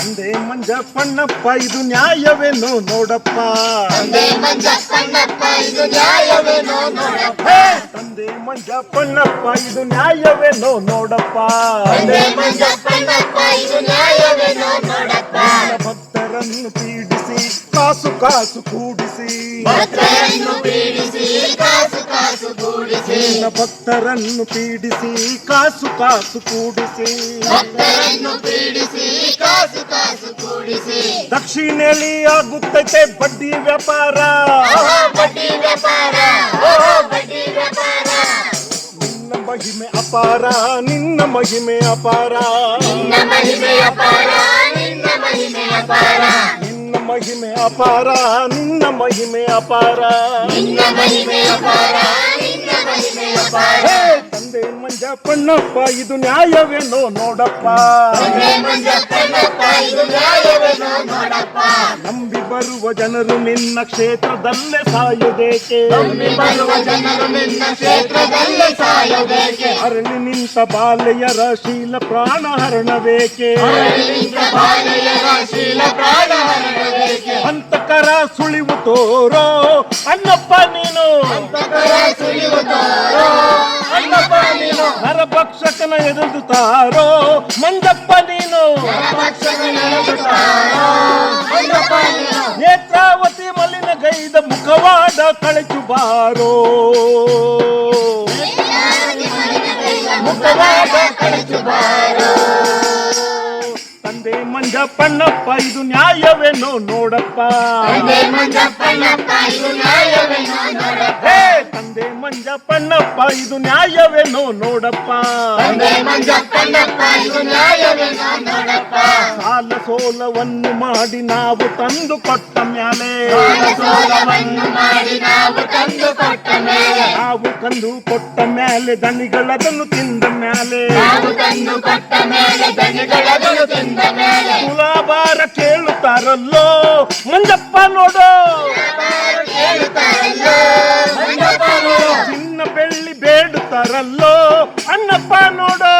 ತಂದೆ ಮಂಜಪ್ಪಣ್ಣಪ್ಪ ಇದು ನ್ಯಾಯವೇನೋ ನೋಡಪ್ಪ ತಂದೆ ಮಂಜಪ್ಪಣ್ಣಪ್ಪ ಇದು ನ್ಯಾಯವೇನೋ ನೋಡಪ್ಪ ಹೇ! ತಂದೆ ಮಂಜಪ್ಪಣ್ಣಪ್ಪ ಇದು ನ್ಯಾಯವೇನೋ ನೋಡಪ್ಪ ತಂದೆ ಮಂಜಪ್ಪಣ್ಣಪ್ಪ ಇದು ನ್ಯಾಯವೇನೋ ನೋಡಪ್ಪ ನನ್ನ ಭಕ್ತರನ್ನು ಪೀಡಿಸಿ ಕಾಸು ಕಾಸು ಕೂಡಿಸಿ ಭಕ್ತರನ್ನು ಪೀಡಿಸಿ ಕಾಸು ಕಾಸು ಕೂಡಿಸಿ ನಿನ್ನ ಭಕ್ತರನ್ನು ಪೀಡಿಸಿ ಕಾಸು ಕಾಸು ಕೂಡಿಸಿ ಭಕ್ತರನ್ನು ಪೀಡಿಸಿ ಕಾಸು ಕಾಸು ಕೂಡಿಸಿ ದಕ್ಷಿಣೆಯಲ್ಲಿ ಆಗುತ್ತೈತೆ ಬಡ್ಡಿ ವ್ಯಾಪಾರ. ನಿನ್ನ ಮಹಿಮೆ ಅಪಾರ ನಿನ್ನ ಮಹಿಮೆ ಅಪಾರ. ನಿನ್ನ ಮಹಿಮೆ ಅಪಾರ ನಿನ್ನ ಮಹಿಮೆ ಅಪಾರ. ತಂದೆ ಮಂಜಪ್ಪಣ್ಣಪ್ಪ ಇದು ನ್ಯಾಯವೇನೋ ನೋಡಪ್ಪ. ಬರುವ ಜನರು ನಿನ್ನ ಕ್ಷೇತ್ರದಲ್ಲೇ ಸಾಯುವುದೇಕೆ? ನಂಬಿ ಬರುವ ಜನರು ನಿನ್ನ ಕ್ಷೇತ್ರದಲ್ಲೇ ಸಾಯಬೇಕೆ ಅರಳಿ ನಿಂತ ಬಾಲೆಯರ ಶೀಲ ಪ್ರಾಣ ಹರಣಬೇಕೆ ಅರಳಿಂದ ಬಾಲೆಯರ ಶೀಲ ಪ್ರಾಣ ಹರಡಬೇಕೆ ಅಂತಕರ ಸುಳಿವು ತೋರೋ ಅಣ್ಣಪ್ಪ ನೀನು! ಅಂತಕರ ಸುಳಿಯುತ್ತಾರೋ ಅಣ್ಣಪ್ಪ ನೀನು! ನರಭಕ್ಷಕನ ಎದುರು ತಾರೋ ಮಂಜಪ್ಪ ನೀನು! மறைவாரோ ಮುಖವಾದ ಕಳಿಸುವಾರೋ ತಂದೆ ಮಂಜಪ್ಪಣ್ಣಪ್ಪ ಇದು ನ್ಯಾಯವೇನು ನೋಡಪ್ಪ. ಹೇ ತಂದೆ ಮಂಜಪ್ಪಣ್ಣಪ್ಪ ಇದು ನ್ಯಾಯವೇನು ನೋಡಪ್ಪ. ಸಾಲ ಸೋಲವನ್ನು ಮಾಡಿ ನಾವು ತಂದು ಕೊಟ್ಟ ಮ್ಯಾಲೆ. ನಾವು ತಂದು ಕೊಟ್ಟ ಮ್ಯಾಲೆ ದನಿಗಳದನ್ನು ತಿಂದ ಮ್ಯಾಲೆ. ತಂದು ಕೊಟ್ಟ ಮೇಲೆ ದನಿಗಳದನ್ನು ತಿಂದ ತುಲಾಭಾರ ಕೇಳುತ್ತಾರಲ್ಲೋ? ಮಂಜಪ್ಪ ನೋಡು. ಚಿನ್ನ ಬೆಳ್ಳಿ ಬೇಡುತ್ತಾರಲ್ಲೋ? ಅಣ್ಣಪ್ಪ ನೋಡು.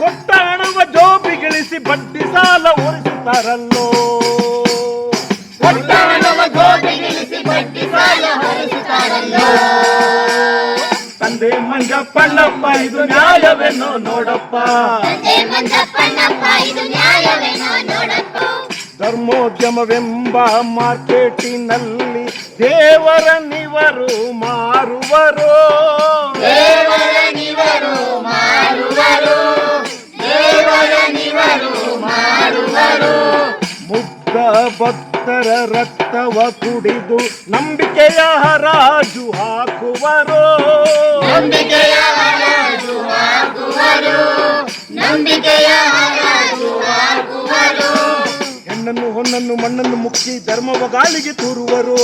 ಕೊಟ್ಟ ಹಣವ ಜೋಬಿ ಗಳಿಸಿ ಬಡ್ಡಿ ಸಾಲ ಹೊರಿಸುತ್ತಾರಲ್ಲೋ? ಕೊಟ್ಟ ಹಣವ ಜೋಬಿ ಗಳಿಸಿ ಬಡ್ಡಿ ಸಾಲ ಹೊರಿಸುತ್ತಾರಲ್ಲೋ? ತಂದೆ ಮಂಜಪ್ಪಣ್ಣಪ್ಪ ಇದು ನ್ಯಾಯವೆನ್ನೋ ನೋಡಪ್ಪ. ಧರ್ಮೋದ್ಯಮವೆಂಬ ಮಾರ್ಕೆಟಿನಲ್ಲಿ ದೇವರ ನಿವರು ಮಾರುವರು. ಮುಗ್ಧ ಭಕ್ತ ಭಕ್ತರ ರಕ್ತವ ಕುಡಿದು ನಂಬಿಕೆಯ ಹರಾಜು ಹಾಕುವರು. ನಂಬಿಕೆಯ ಹರಾಜು ಹಾಕುವರು. ನಂಬಿಕೆಯ ಹರಾಜು ಹಾಕುವರು. ಹೆಣ್ಣನ್ನು ಹೊನ್ನನ್ನು ಮಣ್ಣನ್ನು ಮುಕ್ಕಿ ಧರ್ಮವ ಗಾಳಿಗೆ ತೂರುವರು.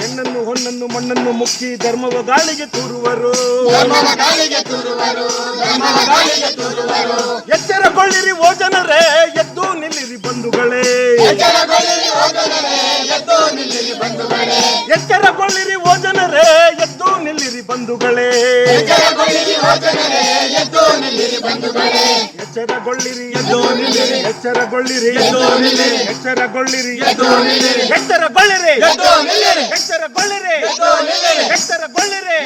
ಹೆಣ್ಣನ್ನು ಹೊನ್ನನ್ನು ಮಣ್ಣನ್ನು ಮುಕ್ಕಿ ಧರ್ಮವ ಗಾಳಿಗೆ ತೂರುವರು. ಎಚ್ಚರಗೊಳ್ಳಿರಿ ಓ ಜನರೇ ಎದ್ದು ನಿಲ್ಲಿರಿ ಬಂಧುಗಳೇ. ಎಚ್ಚರಗೊಳ್ಳಿರಿ ಓ ಜನರೇ ಎದ್ದು ನಿಲ್ಲಿರಿ ಬಂಧುಗಳೇ. ಎಚ್ಚರಗೊಳ್ಳಿರಿ ಎಚ್ಚರಗೊಳ್ಳಿರಿ ಎಚ್ಚರಗೊಳ್ಳಿರಿ ಎಚ್ಚರಗೊಳ್ಳಿರಿ. ಎಚ್ಚರಗೊಳ್ಳಿರಿ. ಎಚ್ಚರಗೊಳ್ಳಿರಿ.